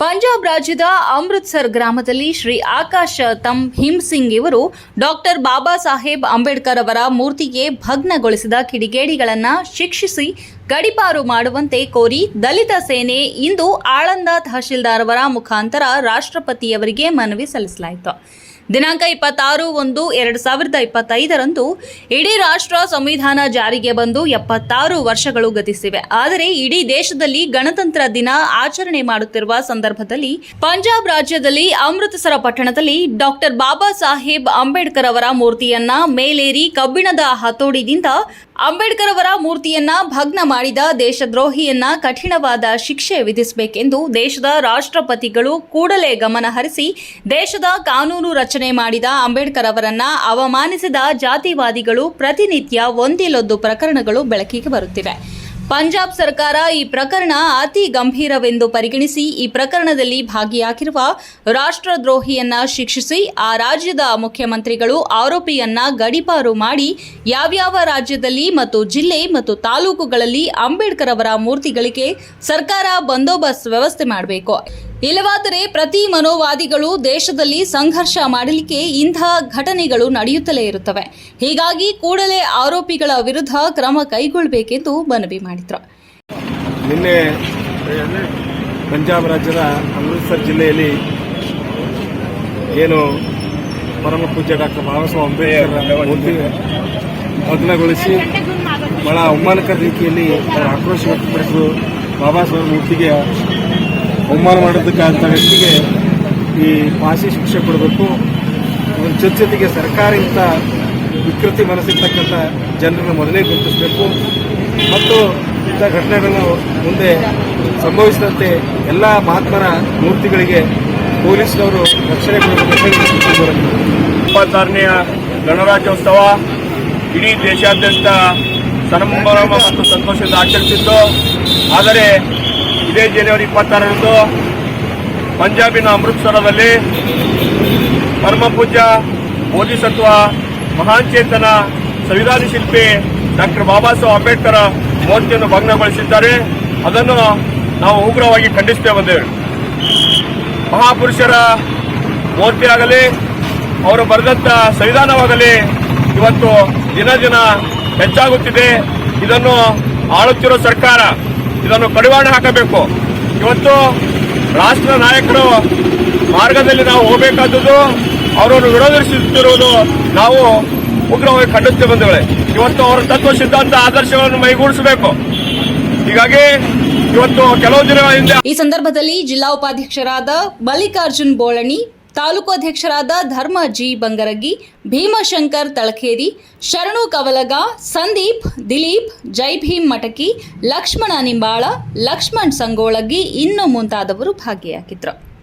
ಪಂಜಾಬ್ ರಾಜ್ಯದ ಅಮೃತ್ಸರ್ ಗ್ರಾಮದಲ್ಲಿ ಶ್ರೀ ಆಕಾಶ್ ತಮ್ ಹಿಮ್ ಸಿಂಗ್ ಇವರು ಡಾಕ್ಟರ್ ಬಾಬಾ ಸಾಹೇಬ್ ಅಂಬೇಡ್ಕರ್ ಅವರ ಮೂರ್ತಿಗೆ ಭಗ್ನಗೊಳಿಸಿದ ಕಿಡಿಗೇಡಿಗಳನ್ನು ಶಿಕ್ಷಿಸಿ ಗಡಿಪಾರು ಮಾಡುವಂತೆ ಕೋರಿ ದಲಿತ ಸೇನೆ ಇಂದು ಆಳಂದ ತಹಶೀಲ್ದಾರ್ ಅವರ ಮುಖಾಂತರ ರಾಷ್ಟ್ರಪತಿಯವರಿಗೆ ಮನವಿ ಸಲ್ಲಿಸಲಾಯಿತು. ದಿನಾಂಕ ಇಪ್ಪತ್ತಾರು ಒಂದು ಎರಡು ಸಾವಿರದ ಇಪ್ಪತ್ತೈದರಂದು ಇಡೀ ರಾಷ್ಟ್ರ ಸಂವಿಧಾನ ಜಾರಿಗೆ ಬಂದು ಎಪ್ಪತ್ತಾರು ವರ್ಷಗಳು ಗತಿಸಿವೆ. ಆದರೆ ಇಡೀ ದೇಶದಲ್ಲಿ ಗಣತಂತ್ರ ದಿನ ಆಚರಣೆ ಮಾಡುತ್ತಿರುವ ಸಂದರ್ಭದಲ್ಲಿ ಪಂಜಾಬ್ ರಾಜ್ಯದಲ್ಲಿ ಅಮೃತಸರ ಪಟ್ಟಣದಲ್ಲಿ ಡಾಕ್ಟರ್ ಬಾಬಾ ಸಾಹೇಬ್ ಅಂಬೇಡ್ಕರ್ ಅವರ ಮೂರ್ತಿಯನ್ನ ಮೇಲೇರಿ ಕಬ್ಬಿಣದ ಹತೋಡಿದಿಂದ ಅಂಬೇಡ್ಕರ್ ಅವರ ಮೂರ್ತಿಯನ್ನ ಭಗ್ನ ಮಾಡಿದ ದೇಶದ್ರೋಹಿಯನ್ನ ಕಠಿಣವಾದ ಶಿಕ್ಷೆ ವಿಧಿಸಬೇಕೆಂದು ದೇಶದ ರಾಷ್ಟ್ರಪತಿಗಳು ಕೂಡಲೇ ಗಮನ ಹರಿಸಿ ದೇಶದ ಕಾನೂನು ರಚನೆ ಮಾಡಿದ ಅಂಬೇಡ್ಕರ್ ಅವರನ್ನ ಅವಮಾನಿಸಿದ ಜಾತಿವಾದಿಗಳು ಪ್ರತಿನಿತ್ಯ ಒಂದಿಲ್ಲೊಂದು ಪ್ರಕರಣಗಳು ಬೆಳಕಿಗೆ ಬರುತ್ತಿವೆ. ಪಂಜಾಬ್ ಸರ್ಕಾರ ಈ ಪ್ರಕರಣ ಅತಿ ಗಂಭೀರವೆಂದು ಪರಿಗಣಿಸಿ ಈ ಪ್ರಕರಣದಲ್ಲಿ ಭಾಗಿಯಾಗಿರುವ ರಾಷ್ಟ್ರದ್ರೋಹಿಯನ್ನ ಶಿಕ್ಷಿಸಿ, ಆ ರಾಜ್ಯದ ಮುಖ್ಯಮಂತ್ರಿಗಳು ಆರೋಪಿಯನ್ನ ಗಡಿಪಾರು ಮಾಡಿ ಯಾವ್ಯಾವ ರಾಜ್ಯದಲ್ಲಿ ಮತ್ತು ಜಿಲ್ಲೆ ಮತ್ತು ತಾಲೂಕುಗಳಲ್ಲಿ ಅಂಬೇಡ್ಕರ್ ಅವರ ಮೂರ್ತಿಗಳಿಗೆ ಸರ್ಕಾರ ಬಂದೋಬಸ್ತ್ ವ್ಯವಸ್ಥೆ ಮಾಡಬೇಕು. ಇಲ್ಲವಾದರೆ ಪ್ರತಿ ಮನೋವಾದಿಗಳು ದೇಶದಲ್ಲಿ ಸಂಘರ್ಷ ಮಾಡಲಿಕ್ಕೆ ಇಂತಹ ಘಟನೆಗಳು ನಡೆಯುತ್ತಲೇ ಇರುತ್ತವೆ. ಹೀಗಾಗಿ ಕೂಡಲೇ ಆರೋಪಿಗಳ ವಿರುದ್ಧ ಕ್ರಮ ಕೈಗೊಳ್ಳಬೇಕೆಂದು ಮನವಿ ಮಾಡಿದ್ರು. ನಿನ್ನೆ ಪಂಜಾಬ್ ರಾಜ್ಯದ ಅಮೃತ್ಸರ್ ಜಿಲ್ಲೆಯಲ್ಲಿ ಏನು ಪರಮ ಪೂಜ್ಯ ಡಾಕ್ಟರ್ ಬಾಬಾ ಸಾಹೇಬ್ ಅಂಬೇಡ್ಕರ್ ಭಗ್ನಗೊಳಿಸಿ ಬಹಳ ಅವಮಾನಕರ ರೀತಿಯಲ್ಲಿ ಆಕ್ರೋಶ ವ್ಯಕ್ತಪಡಿಸಿದ್ರು. ಬಾಬಾ ಮೂರ್ತಿಗೆ ಅವಮಾನ ಮಾಡೋದಕ್ಕಾದಂಥ ವ್ಯಕ್ತಿಗೆ ಈ ಫಾಸಿ ಶಿಕ್ಷೆ ಕೊಡಬೇಕು. ಜೊತೆ ಜೊತೆಗೆ ಸರ್ಕಾರ ಇಂಥ ವಿಕೃತಿ ಮನಸ್ಸಿರ್ತಕ್ಕಂಥ ಜನರನ್ನು ಮೊದಲೇ ಗುರುತಿಸಬೇಕು. ಮತ್ತು ಇಂಥ ಘಟನೆಗಳನ್ನು ಮುಂದೆ ಸಂಭವಿಸಿದಂತೆ ಎಲ್ಲ ಮಹಾತ್ಮರ ಮೂರ್ತಿಗಳಿಗೆ ಪೊಲೀಸ್ನವರು ರಕ್ಷಣೆ ಕೊಡಬೇಕು ಇಪ್ಪತ್ತಾರನೆಯ ಗಣರಾಜ್ಯೋತ್ಸವ ಇಡೀ ದೇಶಾದ್ಯಂತ ಸಂಭ್ರಮ ಮತ್ತು ಸಂತೋಷದಿಂದ ಆಚರಿಸಿದ್ದು. ಆದರೆ ಇದೇ ಜನವರಿ ಇಪ್ಪತ್ತಾರರಂದು ಪಂಜಾಬಿನ ಅಮೃತ್ಸರದಲ್ಲಿ ಪರಮ ಪೂಜ್ಯ ಬೋಧಿಸತ್ವ ಮಹಾನ್ ಚೇತನ ಸಂವಿಧಾನ ಶಿಲ್ಪಿ ಡಾಕ್ಟರ್ ಬಾಬಾ ಸಾಹೇಬ್ ಅಂಬೇಡ್ಕರ್ ಮೂರ್ತಿಯನ್ನು ಭಗ್ನಗೊಳಿಸಿದ್ದಾರೆ. ಅದನ್ನು ನಾವು ಉಗ್ರವಾಗಿ ಖಂಡಿಸ್ತೇ ಬಂದೇವೆ ಮಹಾಪುರುಷರ ಮೂರ್ತಿಯಾಗಲಿ ಅವರು ಬರೆದಂತ ಸಂವಿಧಾನವಾಗಲಿ ಇವತ್ತು ದಿನ ದಿನ ಹೆಚ್ಚಾಗುತ್ತಿದೆ. ಇದನ್ನು ಆಳುತ್ತಿರುವ ಸರ್ಕಾರ ಇದನ್ನು ಕಡಿವಾಣ ಹಾಕಬೇಕು. ಇವತ್ತು ರಾಷ್ಟ್ರ ನಾಯಕರು ಮಾರ್ಗದಲ್ಲಿ ನಾವು ಹೋಗಬೇಕಾದದ್ದು, ಅವರನ್ನು ವಿರೋಧಿಸುತ್ತಿರುವುದು ನಾವು ಉಗ್ರವಾಗಿ ಖಂಡಿಸ್ತೇ ಬಂದವಳೆ ಇವತ್ತು ಅವರ ತತ್ವ ಸಿದ್ಧಾಂತ ಆದರ್ಶಗಳನ್ನು ಮೈಗೂಡಿಸಬೇಕು. ಹೀಗಾಗಿ ಇವತ್ತು ಕೆಲವು ದಿನಗಳ ಹಿಂದೆ ಈ ಸಂದರ್ಭದಲ್ಲಿ ಜಿಲ್ಲಾ ಉಪಾಧ್ಯಕ್ಷರಾದ ಮಲ್ಲಿಕಾರ್ಜುನ್ ಬೋಳಣಿ ತಾಲೂಕು ಅಧ್ಯಕ್ಷರಾದ ಧರ್ಮ ಜಿ ಬಂಗರಗಿ, ಭೀಮಶಂಕರ್ ತಳಖೇರಿ, ಶರಣು ಕವಲಗ, ಸಂದೀಪ್, ದಿಲೀಪ್ ಜೈ ಭೀಮ್ ಮಟಕಿ, ಲಕ್ಷ್ಮಣ ನಿಂಬಾಳ, ಲಕ್ಷ್ಮಣ್ ಸಂಗೋಳಗಿ ಇನ್ನು ಮುಂತಾದವರು ಭಾಗಿಯಾಗಿದ್ದರು.